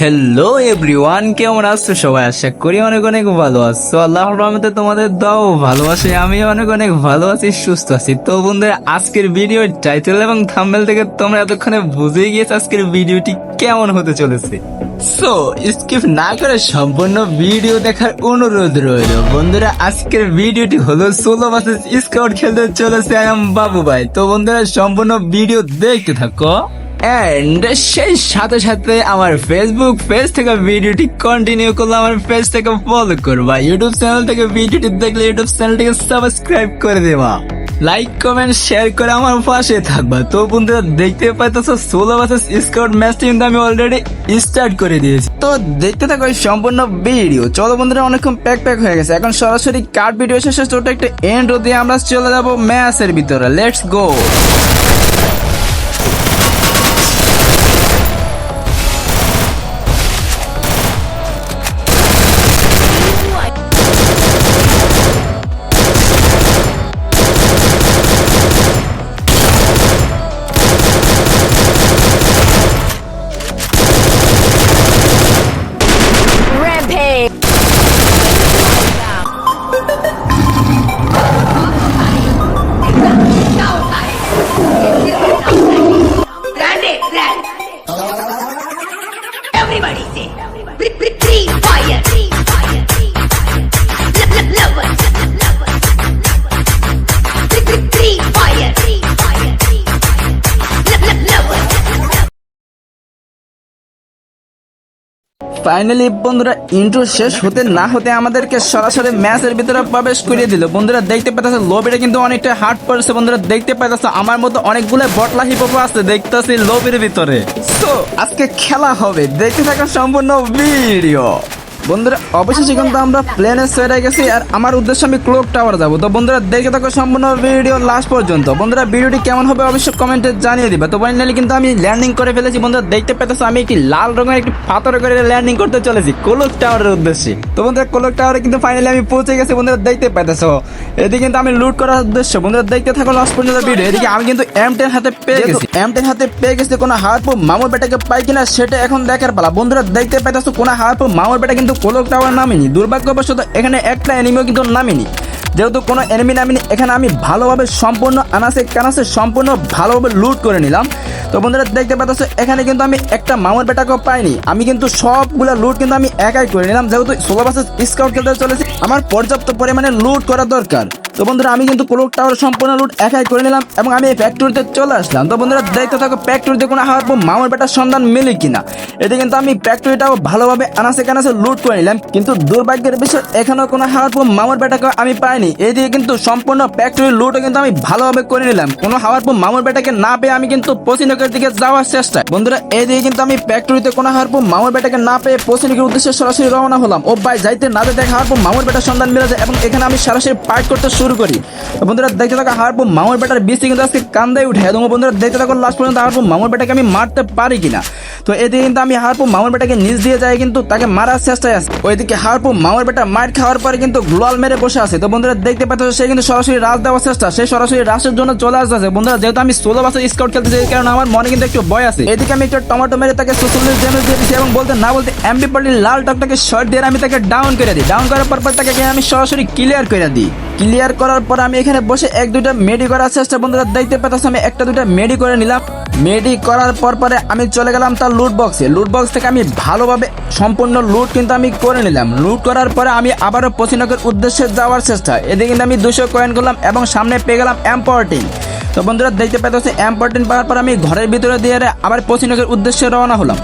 Hello everyone কেমন আছো? সবাই আশা করি অনেক অনেক ভালো আছো। আল্লাহর রহমতে তোমাদের দাও ভালোবাসি আমি অনেক অনেক ভালো আছি, সুস্থ আছি। তো বন্ধুরা, আজকের ভিডিওর টাইটেল এবং থাম্বনেল থেকে তোমরা এতক্ষণে বুঝে গিয়েছো আজকের ভিডিওটি কেমন হতে চলেছে। সো স্কিপ না করে সম্পূর্ণ ভিডিও দেখার অনুরোধ রইল। বন্ধুরা, আজকের ভিডিওটি হলো সোলো ভার্সেস স্কাউট খেলতে চলেছে আই এম বাবু ভাই। তো বন্ধুরা, সম্পূর্ণ ভিডিও দেখতে থাকো। এন্ড সেই সাথে সাথে আমার ফেসবুক পেজ থেকে ভিডিওটি কন্টিনিউ করলে আমার পেজ থেকে ফলো করবা। ইউটিউব চ্যানেল থেকে ভিডিওটি দেখলে ইউটিউব চ্যানেলটিকে সাবস্ক্রাইব করে দেবা। লাইক কমেন্ট শেয়ার করে আমার পাশে থাকবা। তো বন্ধুরা, দেখতে পাইতেছো সোলো ভার্সেস স্কাউট ম্যাচটি কিন্তু আমি অলরেডি স্টার্ট করে দিয়েছি। তো দেখতে থাকো সম্পূর্ণ ভিডিও চলো বন্ধুরা, অনেকক্ষণ প্যাক প্যাক হয়ে গেছে। এখন সরাসরি কার্ড ভিডিও শেষে ছোট একটা এন্ড দিয়ে আমরা চলে যাব ম্যাচের ভিতরে। Let's go Everybody sit down. Finally বন্ধুরা ইন্ট্রো শেষ হতে না হতে আমাদেরকে সরাসরি ম্যাচের ভিতরে প্রবেশ করিয়ে দিল। বন্ধুরা, দেখতে পাইতেছে লবিটা কিন্তু অনেকটা হার্ড পড়েছে বন্ধুরা, দেখতে পাইতেছে, আমার মতো অনেকগুলো বটলা হিপো আছে, দেখতেছি লবির ভিতরে। তো আজকে খেলা হবে। দেখতে থাকা সম্পূর্ণ ভিডিও বন্ধুরা অবশেষে কিন্তু আমরা প্লেনে সেরে গেছি আর আমার উদ্দেশ্য আমি ক্লোক টাওয়ার যাব। তো বন্ধুরা দেখে থাকো সম্পূর্ণ ভিডিও লাস্ট পর্যন্ত। বন্ধুরা ভিডিওটি কেমন হবে অবশ্যই কমেন্টে জানিয়ে দিবে। তো ফাইনালি কিন্তু আমি ল্যান্ডিং করে ফেলেছি। বন্ধুরা দেখতে পেতেছো আমি একটি লাল রঙের একটি পাথর করে ল্যান্ডিং করতে চলেছি কোলক টাওয়ারের উদ্দেশ্যে। তো বন্ধুরা কোলক টাওয়ারে কিন্তু ফাইনালি আমি পৌঁছে গেছি। বন্ধুরা দেখতে পেতেছো। এদিকে কিন্তু আমি লুট করার উদ্দেশ্য বন্ধুরা দেখতে থাকো লাস্ট পর্যন্ত ভিডিও এদিকে আমি কিন্তু এম টেন হাতে পেয়ে গেছি। এম টেন হাতে পেয়ে গেছি কোনো হারপো মামুর বেটাকে পাই কিনা সেটা এখন দেখার পালা। বন্ধুরা দেখতে পাইতেছো কোনো হারপো মামুর বেটা কিন্তু কোলক টাওয়ার নামেনি। দুর্ভাগ্যবশত এখানে একটা এনিমিও কিন্তু নামেনি। যেহেতু কোনো এনিমি নামেনি, এখানে আমি ভালোভাবে সম্পূর্ণ আনাসে কানাসে সম্পূর্ণ ভালোভাবে লুট করে নিলাম। তো বন্ধুরা, দেখতে পাচ্ছ, এখানে কিন্তু আমি একটা মামুর বেটাকেও পাইনি। আমি কিন্তু সবগুলো লুট কিন্তু আমি একাই করে নিলাম, যেহেতু ষোলো বাসের স্কাউট খেলতে চলেছি। আমার পর্যাপ্ত পরিমাণে লুট করা দরকার। তো বন্ধুরা, আমি কিন্তু ক্লোক টাওয়ার সম্পূর্ণ লুট একাই করে নিলাম এবং আমি এই ফ্যাক্টরিতে চলে আসলাম। তো বন্ধুরা, দেখতে থাকো ফ্যাক্টরিতে কোনো হাওয়ার পর মামুর বেটার সন্ধান মেলে কিনা। এতে কিন্তু আমি ফ্যাক্টরিটাও ভালোভাবে আনাসে কানাসে লুট করে নিলাম, কিন্তু দুর্ভাগ্যের বিষয়, এখানেও কোনো হাওয়ার পর মামুর বেটাকে আমি পাইনি। এইদিকে কিন্তু সম্পূর্ণ ফ্যাক্টরি লুটও কিন্তু আমি ভালোভাবে করে নিলাম। কোনো হাওয়ার পর মামুর বেটাকে না পেয়ে আমি কিন্তু পশ্চিমনগরের দিকে যাওয়ার চেষ্টা। বন্ধুরা এইদিকে কিন্তু আমি ফ্যাক্টরিতে কোনো হাওয়ার পর মামুর বেটাকে না পেয়ে পশ্চিমনগরের উদ্দেশ্যে সরাসরি রওনা হলাম। ও ভাই, যাইতে না যেতে হাওয়ার পর মামুর বেটার সন্ধান মিলে যায় এবং এখানে আমি সরাসরি পাইট করতে শুরু করি। বন্ধুরা, দেখতে থাকা পর মামুর বেটার বৃষ্টি কিন্তু আজকে কান্দায় উঠে। এবং বন্ধুরা, দেখতে থাকো লাস্ট পর্যন্ত পর মামুর বেটাকে আমি মারতে পারি কিনা। তো এদিকে কিন্তু আমি হারপু মামুর বেটাকে নিচ দিয়ে যাই, কিন্তু তাকে মারার চেষ্টায় আছে। ওইদিকে হারপু মামুর বেটা মার খাওয়ার পরে কিন্তু গ্লোয়াল মেরে বসে আছে। তো বন্ধুরা, দেখতে পাচ্ছ, সে কিন্তু সরাসরি রাজ দেওয়ার চেষ্টা। সে সরাসরি রাশের জন্য চলে আসতেছে। বন্ধুরা, যেহেতু আমি ষোলো বছর স্কাউট খেলতে চাই কারণ আমার মনে কিন্তু একটু ভয় আছে। এদিকে আমি একটু টমেটো মেরে তাকে সুসল্লিশ ড্যামেজ দিয়ে দিচ্ছি এবং বলতে না বলতে এমবি পার্টি লাল টকটাকে শর্ট দিয়ে আমি তাকে ডাউন করে দিই। ডাউন করার পর পর তাকে আমি সরাসরি ক্লিয়ার করে দিই। ক্লিয়ার করার পর আমি এখানে বসে এক দুইটা মেডি করার চেষ্টা বন্ধুরা, দেখতে পেতাম আমি একটা দুইটা মেডি করে নিলাম। মেডি করার পর পরে আমি চলে গেলাম তার লুট বক্সে লুট বক্স থেকে আমি ভালোভাবে সম্পূর্ণ লুট কিন্তু আমি করে নিলাম। লুট করার পরে আমি আবারও পশ্চিমনগর উদ্দেশ্যে যাওয়ার চেষ্টা। এদিকে কিন্তু আমি দুশো কয়েন করলাম এবং সামনে পেয়ে গেলাম এম্পোর্টিং তো বন্ধুরা দেখতে পাচ্ছি এম্পোর্টিং পাওয়ার পর আমি ঘরের ভিতরে দিয়ে আবার পশ্চিমনগর উদ্দেশ্যে রওনা হলাম।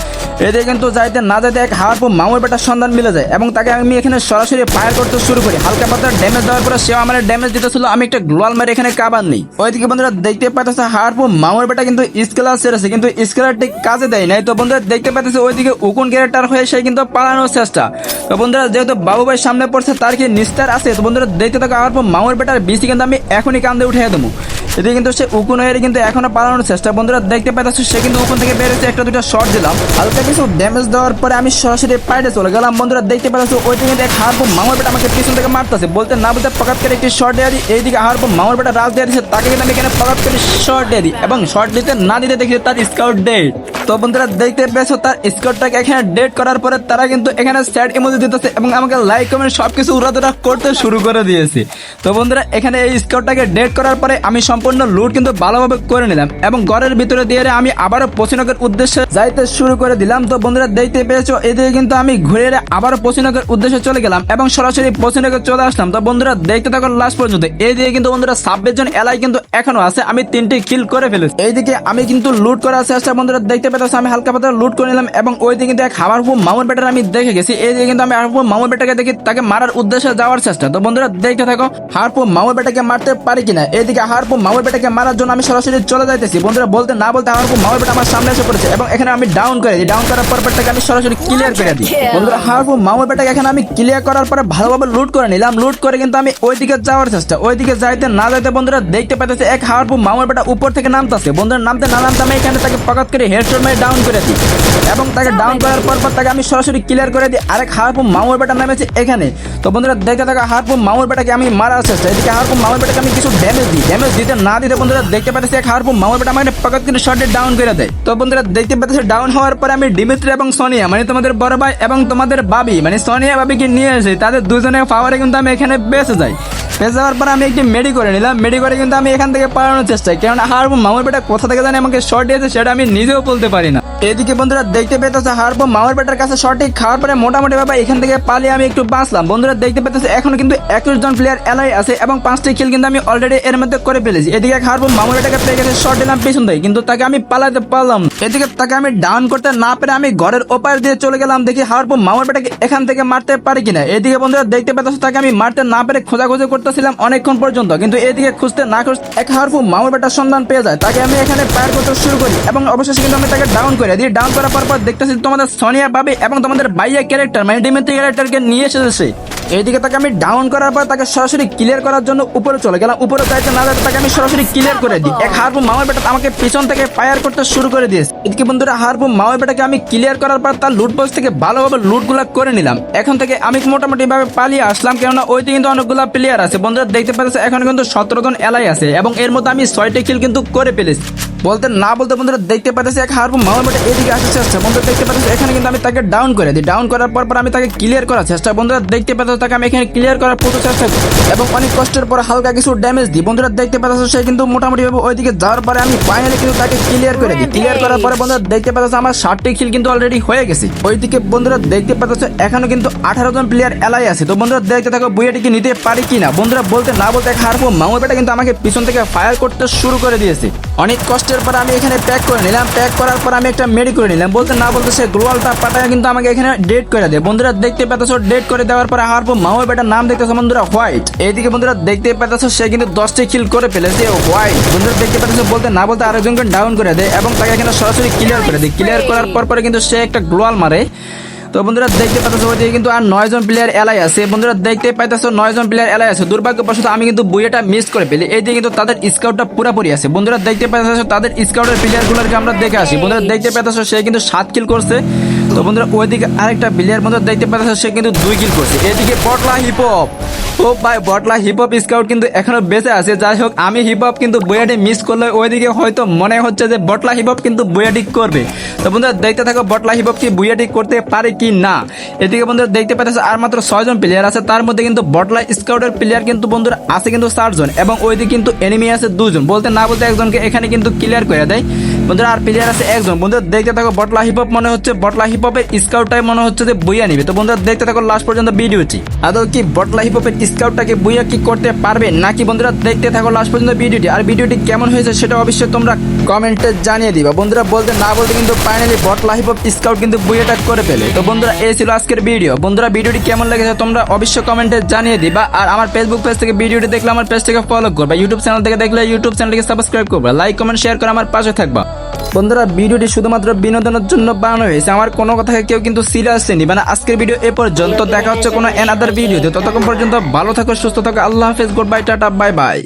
এদিকে কিন্তু যাইতে না যাইতে এক হাওয়ার পর মামুর বেটার সন্ধান মিলে যায় এবং তাকে আমি এখানে সরাসরি ফায়ার করতে শুরু করি। হালকা পাতলা ড্যামেজ দেওয়ার পরে সেও আমার ড্যামেজ দিতেছিল, আমি একটা গ্লোয়াল মারি এখানে কাবার নেই। ওইদিকে বন্ধুরা দেখতে পাচ্ছি হাওয়ার পর মামুর বেটা কিন্তু স্কেলার সেরেছে কিন্তু স্কেলার ঠিক কাজে দেয় নাই। তো বন্ধুরা দেখতে পাচ্ছি ওইদিকে উকুন ক্যারেক্টার হয়ে সে কিন্তু পালানোর চেষ্টা। তো বন্ধুরা যেহেতু বাবু ভাই সামনে পড়ছে, তার কি নিস্তার আছে? তো বন্ধুরা দেখতে থাকো হাওয়ার পর মামুর বেটার বিসি কিন্তু আমি এখনই কান্দে উঠে দেবো। এদিকে কিন্তু সে উকুন হয়ে কিন্তু এখনও পালানোর চেষ্টা। বন্ধুরা, দেখতে পাচ্ছ সে কিন্তু উকুন থেকে বেরোচ্ছে একটা দুটো শট দিলাম। হালকা কিছু ড্যামেজ দেওয়ার পরে আমি সরাসরি পাইডে চলে গেলাম। বন্ধুরা, দেখতে পাচ্ছ ওইটা কিন্তু এক হারপো মামার বেটা আমাকে পিছন থেকে মারতেছে। বলতে না বলতে পকাত করে একটি শট দেওয়া দিই, এইদিকে হারপো মামার বেটা রাজ দেওয়া দিচ্ছে তাকে কিন্তু আমি এখানে পকাত করে শট দিয়ে দিই এবং শট দিতে না দিতে দেখি তার স্কাউট ডেট তো বন্ধুরা, দেখতে পেয়েছ তার স্কোরটাকে এখানে ডেট করার পরে তারা কিন্তু এখানে স্যাড ইমোজি দিতেছে এবং আমাকে লাইক কমেন্ট সবকিছু উড়াদুরা করতে শুরু করে দিয়েছে। তো বন্ধুরা, এখানে এই স্কোরটাকে ডেট করার পরে আমি সম্পূর্ণ লুট কিন্তু ভালোভাবে করে নিলাম এবং ঘরের ভিতরে দিয়ে আমি আবারও পশ্চিমনগর উদ্দেশ্যে যাইতে শুরু করে দিলাম। তো বন্ধুরা, দেখতে পেয়েছ, এদিকে কিন্তু আমি ঘুরে আবারও পশ্চিমনগর উদ্দেশ্যে চলে গেলাম এবং সরাসরি পশ্চিমনগর চলে আসলাম। তো বন্ধুরা, দেখতে থাকো লাস্ট পর্যন্ত। এইদিকে কিন্তু বন্ধুরা, ছাব্বিশ জন এলাই কিন্তু এখনও আছে। আমি তিনটি কিল করে ফেলেছি। এইদিকে আমি কিন্তু লুট করার চেষ্টা বন্ধুরা, দেখতে পেতেছি আমি হালকা পাতলা লুট করে নিলাম এবং ওই দিকে কিন্তু এক হাওয়ার ফুল মামুর বেটার আমি দেখে গেছি। এই দিকে কিন্তু আমি হারপুর মামুর বেটাকে দেখি, তাকে মারার উদ্দেশ্যে যাওয়ার চেষ্টা। তো বন্ধুরা, দেখতে থাকো হারপুর মামুর বেটাকে মারতে পারি কিনা। এইদিকে হারপুর মামুর বেটাকে মারার জন্য আমি সরাসরি চলে যাইতেছি। বন্ধুরা বলতে না বলতে হারপুর মামুর বেটা আমার সামনে এসে পড়েছে এবং এখানে আমি ডাউন করে দিই। ডাউন করার পর বেটাকে আমি সরাসরি ক্লিয়ার করে দিই। বন্ধুরা হারপুর মামুর বেটাকে এখানে আমি ক্লিয়ার করার পরে ভালোভাবে লুট করে নিলাম। লুট করে কিন্তু আমি ওই দিকে যাওয়ার চেষ্টা। ওই দিকে যাইতে না যাইতে বন্ধুরা দেখতে পাইতেছে এক হারপুর মামুর বেটা উপর থেকে নামতেছে। বন্ধুরা নামতে না নামতে আমি এখানে তাকে পকাত করে হেডশট মেরে ডাউন করে দিই। এবং তাকে ডাউন করার পর পর তাকে আমি সরাসরি ক্লিয়ার করে দিই। আরেক হারপুর মামুর বেটা নামেছে এখানে। তো বন্ধুরা দেখতে থাকা হারপুর মামুর বেটাকে আমি মারার চেষ্টা। এদিকে হারপুর মামুর বেটাকে আমি কিছু ড্যামেজ দিই। ড্যামেজ দিতে না দিতে বন্ধুরা দেখতে পাচ্ছি এক হারপুর মামার বেটা আমাকে পকেট কিন্তু শর্টে ডাউন করে দেয়। তো বন্ধুরা দেখতে পাচ্ছি ডাউন হওয়ার পরে আমি ডিমিত্রি এবং সোনিয়া মানে তোমাদের বড় ভাই এবং তোমাদের বাবি মানে সোনিয়া বাবিকে নিয়ে এসে তাদের দুজনের পাওয়ারে কিন্তু আমি এখানে বেঁচে যাই। বেঁচে যাওয়ার পর আমি একটি মেডি করে নিলাম। মেডি করে কিন্তু আমি এখান থেকে পালানোর চেষ্টা কেননা হারপুর মামার বেটা কোথা থেকে জানি আমাকে শর্ট দিয়েছে সেটা আমি নিজেও বলতে পারি না। এদিকে বন্ধুরা দেখতে পেতেছে হারপো মামার বেটার কাছে সঠিক খাওয়ার পরে মোটামুটি ভাবে এখান থেকে পালিয়ে আমি একটু বাঁচলাম। বন্ধুরা দেখতে পেতেছে এখন কিন্তু একুশ জন প্লেয়ার এলাই আছে এবং পাঁচটি খেল কিন্তু আমি অলরেডি এর মধ্যে করে ফেলেছি। এদিকে হারপো মামার বেটাকে পেয়ে গেছে শর্ট দিলাম পিছন থেকে, কিন্তু তাকে আমি পালাতে পারলাম। এদিকে তাকে আমি ডাউন করতে না পেরে আমি ঘরের ওপার দিয়ে চলে গেলাম। দেখি হারপো মামার বেটাকে এখান থেকে মারতে পারি কিনা। এদিকে বন্ধুরা দেখতে পেতেছে তাকে আমি মারতে না পেরে খোঁজাখুঁজি করতেছিলাম অনেকক্ষণ পর্যন্ত, কিন্তু এদিকে খুঁজতে না খুঁজতে এক হারপো মামার বেটার সন্ধান পেয়ে যায়। তাকে আমি এখানে পার করতে শুরু করি এবং অবশেষে কিন্তু আমি তাকে ডাউন করে দিই ডাউন করার পর পর দেখতেছি তোমাদের সোনিয়া বাবি এবং তোমাদের বাইয়া ক্যারেক্টার মানে ডিমেন্টি ক্যারেক্টারকে নিয়ে এসেছে। এইদিকে তাকে আমি ডাউন করার পর তাকে সরাসরি ক্লিয়ার করার জন্য উপরে চলে গেলাম। উপরে যাইতে না যাইতে তাকে আমি সরাসরি ক্লিয়ার করে দিই। এক হারপু মামার বেটা আমাকে পিছন থেকে ফায়ার করতে শুরু করে দিয়েছে। এদিকে বন্ধুরা হারপু মামার বেটাকে আমি ক্লিয়ার করার পর তার লুট বক্স থেকে ভালোভাবে লুটগুলা করে নিলাম। এখন থেকে আমি মোটামুটি ভাবে পালিয়ে আসলাম, কেননা ওইতে কিন্তু অনেকগুলো প্লেয়ার আছে। বন্ধুরা, দেখতে পাচ্ছে, এখন কিন্তু সতেরো জন এলাই আছে এবং এর মধ্যে আমি ছয়টি কিল কিন্তু করে ফেলেছি। বলতে না বলতে বন্ধুরা দেখতে পাচ্ছি এক হারপু মামার বেটা এদিকে আসতে চেষ্টা বন্ধুরা দেখতে পাচ্ছি এখানে কিন্তু আমি তাকে ডাউন করে দিই। ডাউন করার পর পর আমি তাকে ক্লিয়ার করার চেষ্টা বন্ধুরা দেখতে পাচ্ছ তাকে আমি এখানে ক্লিয়ার করার প্রচুর চেষ্টা করি এবং অনেক কষ্টের পর হালকা কিছু ড্যামেজ দিই। বন্ধুরা দেখতে পাচ্ছ সে কিন্তু মোটামুটি ভাবে ওইদিকে যাওয়ার পরে আমি ফাইনালি কিন্তু তাকে ক্লিয়ার করে দিই। ক্লিয়ার করার পরে বন্ধুরা দেখতে পাচ্ছ আমার ষাটটি কিল কিন্তু অলরেডি হয়ে গেছে। ওইদিকে বন্ধুরা দেখতে পাচ্ছ এখনও কিন্তু আঠারো জন প্লেয়ার এলাই আছে। তো বন্ধুরা দেখতে থাকো বুয়েটিকে নিতে পারি কিনা। বন্ধুরা বলতে না বলতে এক হারপো মামুর বেটা কিন্তু আমাকে পিছন থেকে ফায়ার করতে শুরু করে দিয়েছে। অনেক কষ্টের পর আমি এখানে প্যাক করে নিলাম। প্যাক করার পর আমি একটা মেডি করে নিলাম। বলতে না বলতে সে গ্লোয়ালটা পাঠায় কিন্তু আমাকে এখানে ডেট করে দেয়। বন্ধুরা দেখতে পেতেছো ডেট করে দেওয়ার পর হারপো মামুর বেটার নাম দেখতেছো বন্ধুরা হোয়াইট এইদিকে বন্ধুরা দেখতে পেতেছো সে কিন্তু দশটি কিল করে ফেলেছে হোয়াইট বন্ধুরা দেখতে পেতেছো বলতে না বলতে আরেকজনকে ডাউন করে দেয় এবং তাকে এখানে সরাসরি ক্লিয়ার করে দেয়। ক্লিয়ার করার পর পরে কিন্তু সে একটা গ্লোয়াল মারে। তো বন্ধুরা দেখতে পাইতেছো ওইদিকে কিন্তু আর নয়জন প্লেয়ার এলাই আছে। বন্ধুরা দেখতে পাইতেছো নয়জন প্লেয়ার এলাই আছে। দুর্ভাগ্যবশত আমি কিন্তু বইটা মিস করে ফেলি। এইদিকে কিন্তু তাদের স্কাউটটা পুরাপুরি আছে। বন্ধুরা দেখতে পাইতেছো তাদের স্কাউটের প্লেয়ারগুলোকে আমরা দেখে আসি। বন্ধুরা দেখতে পাইতেছো সে কিন্তু সাত কিল করছে। তো বন্ধুরা ওইদিকে আরেকটা প্লেয়ার বন্ধুরা দেখতে পাইতেছো সে কিন্তু দুই কিল করছে। এদিকে হিপ হপ ও ভাই বটলা হিপ হপ স্কাউট কিন্তু এখনও বেঁচে আছে। যাই হোক, আমি হিপ হপ কিন্তু বইয়াটি মিস করলে ওইদিকে হয়তো মনে হচ্ছে যে বটলা হিপ হপ কিন্তু বইয়াটি করবে। তো বন্ধুরা, দেখতে থাকো বটলা হিপ হপ কি বইয়াটি করতে পারে কি না। এদিকে বন্ধুরা, দেখতে পাচ্ছেন আর মাত্র ছয়জন প্লেয়ার আছে। তার মধ্যে কিন্তু বটলা স্কাউটের প্লেয়ার কিন্তু বন্ধুরা আছে কিন্তু চারজন এবং ওইদিকে কিন্তু এনিমি আছে দুজন। বলতে না বলতে একজনকে এখানে কিন্তু ক্লিয়ার করে দেয়। বন্ধুরা, আর প্লেয়ার আছে একজন। বন্ধুরা, দেখতে থাকো বটলা হিপ হপ মনে হচ্ছে বটলা হিপ হপের স্কাউটটাই মনে হচ্ছে যে বইয়া নিবে। তো বন্ধুরা, দেখতে থাকো লাস্ট পর্যন্ত ভিডিওটি আদৌ কি বটলা হিপ হপের স্কাউটটাকে বইয়া কি করতে পারবে? নাকি বন্ধুরা, দেখতে থাকো লাস্ট পর্যন্ত ভিডিওটি আর ভিডিওটি কেমন হয়েছে সেটা অবশ্যই তোমরা কমেন্টে জানিয়ে দিবা। বন্ধুরা, বলতে না বলতে কিন্তু ফাইনালি বটলা হিপ হপ স্কাউট কিন্তু বইয়াটা করে ফেলে। তো বন্ধুরা, এই ছিল আজকের ভিডিও বন্ধুরা ভিডিওটি কেমন লেগেছে তোমরা অবশ্যই কমেন্টে জানিয়ে দিবা। আর আমার ফেসবুক পেজ থেকে ভিডিওটি দেখলে আমার পেজ থেকে ফলো করবা। ইউটিউব চ্যানেল থেকে দেখলে ইউটিউব চ্যানেলকে সাবস্ক্রাইব করবা। লাইক কমেন্ট শেয়ার করে আমার পাশে থাকবা। বন্ধুরা, ভিডিওটি শুধুমাত্র বিনোদনের জন্য বানানো হয়েছে। আমার কোনো কথাকে কেউ কিন্তু সিরিয়াসলি নিবে মানে আজকের ভিডিও এ পর্যন্ত। দেখা হচ্ছে কোনো এনাদার ভিডিওতে ততক্ষণ পর্যন্ত ভালো থাকো, সুস্থ থাকো। আল্লাহ হাফেজ। Good bye tata bye bye